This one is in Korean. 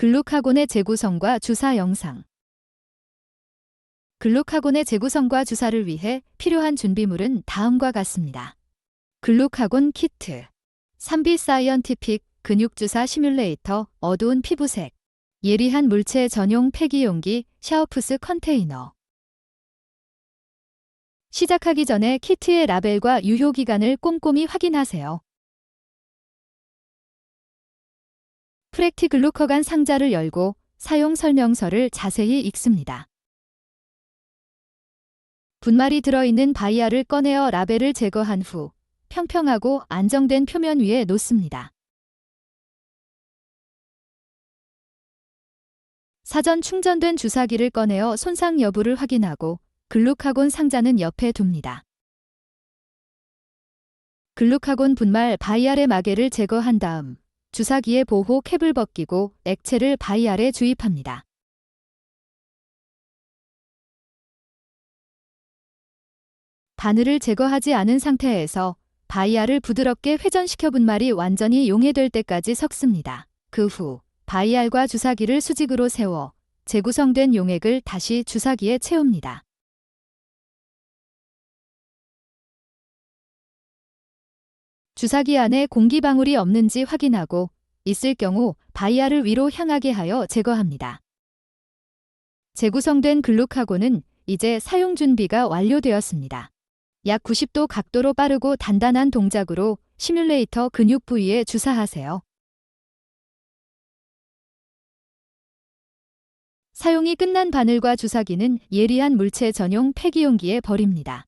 글루카곤의 재구성과 주사 영상. 글루카곤의 재구성과 주사를 위해 필요한 준비물은 다음과 같습니다. 글루카곤 키트, 3B 사이언티픽 근육주사 시뮬레이터 어두운 피부색, 예리한 물체 전용 폐기용기 샤워푸스 컨테이너. 시작하기 전에 키트의 라벨과 유효기간을 꼼꼼히 확인하세요. 프렉티 글루커간 상자를 열고 사용 설명서를 자세히 읽습니다. 분말이 들어있는 바이아를 꺼내어 라벨을 제거한 후 평평하고 안정된 표면 위에 놓습니다. 사전 충전된 주사기를 꺼내어 손상 여부를 확인하고 글루카곤 상자는 옆에 둡니다. 글루카곤 분말 바이알의 마개를 제거한 다음 주사기의 보호 캡을 벗기고 액체를 바이알에 주입합니다. 바늘을 제거하지 않은 상태에서 바이알을 부드럽게 회전시켜 분말이 완전히 용해될 때까지 섞습니다. 그 후 바이알과 주사기를 수직으로 세워 재구성된 용액을 다시 주사기에 채웁니다. 주사기 안에 공기 방울이 없는지 확인하고 있을 경우 바이알을 위로 향하게 하여 제거합니다. 재구성된 글루카곤은 이제 사용 준비가 완료되었습니다. 약 90도 각도로 빠르고 단단한 동작으로 시뮬레이터 근육 부위에 주사하세요. 사용이 끝난 바늘과 주사기는 예리한 물체 전용 폐기용기에 버립니다.